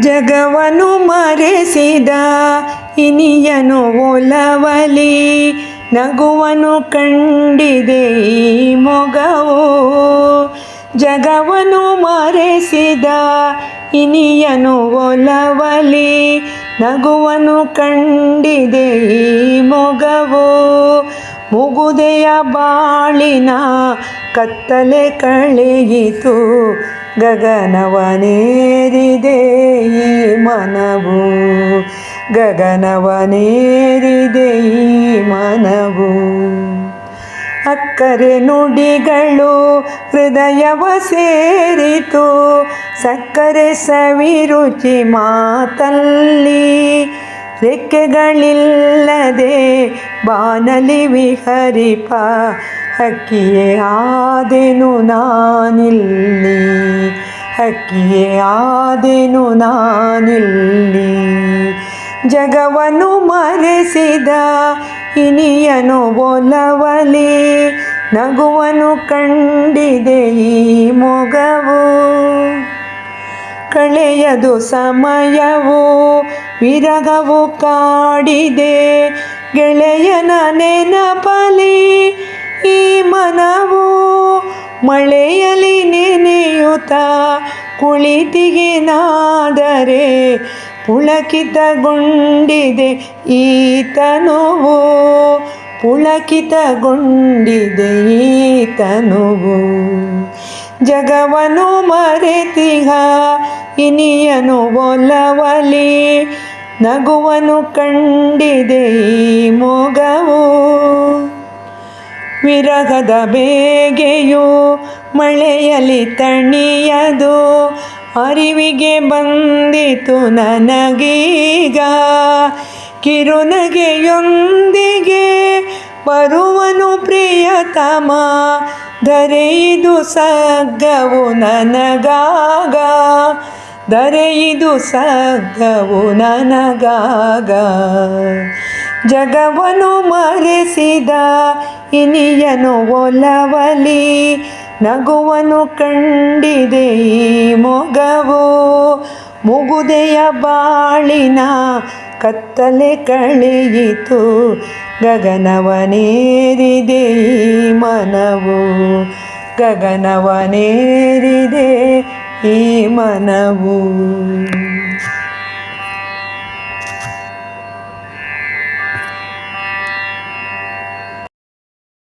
ಜಗವನು ಮರೆಸಿದ ಇನಿಯನು ಒಲವಲಿ, ನಗುವನು ಕಂಡಿದೆ ಈ ಮೊಗವು. ಜಗವನು ಮರೆಸಿದ ಇನಿಯನು ಒಲವಲಿ, ನಗುವನು ಕಂಡಿದೆ ಈ ಮೊಗವು. ಮುಗುದೆಯ ಬಾಳಿನ ಕತ್ತಲೆ ಕಳೆಯಿತು ಗಗನವನೇರಿದೆ ಈ ಮನವು. ಗಗನವನೇರಿದೆ ಈ ಮನವು. ಅಕ್ಕರೆ ನುಡಿಗಳು ಹೃದಯವ ಸೇರಿತು. ಸಕ್ಕರೆ ಸವಿರುಚಿ ಮಾತಲ್ಲಿ ರೆಕ್ಕೆಗಳಿಲ್ಲದೆ ಬಾನಲಿ ವಿಹರಿಪ. ಹಕ್ಕಿಯೇ ಆದೆನು ನಾನಿಲ್ಲಿ. ಹಕ್ಕಿಯೇ ಆದೆನು ನಾನಿಲ್ಲಿ. ಜಗವನ್ನು ಮರೆಸಿದ ಇನಿಯನು ಒಲವಲಿ. ನಗುವನು ಕಂಡಿದೆ ಈ ಮೊಗವು. ಕಳೆಯದು ಸಮಯವು, ವಿರಗವು ಕಾಡಿದೆ. ಗೆಳೆಯನ ನೆನಪಲಿ ಈ ಮನವು ಮಳೆಯಲಿ ನೆನೆಯುತ್ತ ಕುಳಿತಿಗೆ ನಾದರೆ ಪುಳಕಿತಗೊಂಡಿದೆ ಈ ಪುಳಕಿತಗೊಂಡಿದೆ ಈ ಜಗವನು ಮರೆತಿಹ, ಇನಿಯನು ಒಲವಲಿ. ನಗುವನು ಕಂಡಿದೆ ಈ ಮೊಗವು ವಿರಗದ ಬೇಗೆಯು ಮಳೆಯಲ್ಲಿ ತಣಿಯದು. ಅರಿವಿಗೆ ಬಂದಿತು ನನಗೀಗ. ಕಿರುನಗೆಯೊಂದಿಗೆ ಬರುವನು ಪ್ರಿಯತಮ. ಧರೆಯಿದು ಸಗ್ಗವು ನನಗಾಗ. ಧರೆಯಿದು ಸಗ್ಗವು ನನಗಾಗ. ಜಗವನು ಮರೆಸಿದ ಇನಿಯನು ಒಲವಲಿ ನಗುವನು ಕಂಡಿದೆ ಈ ಮೊಗವು. ಮುಗುದೆಯ ಬಾಳಿನ ಕತ್ತಲೆ ಕಳೆಯಿತು, ಗಗನವನೇರಿದೆ ಮನವು. ಗಗನವನೇರಿದೆ ಈ ಮನವು.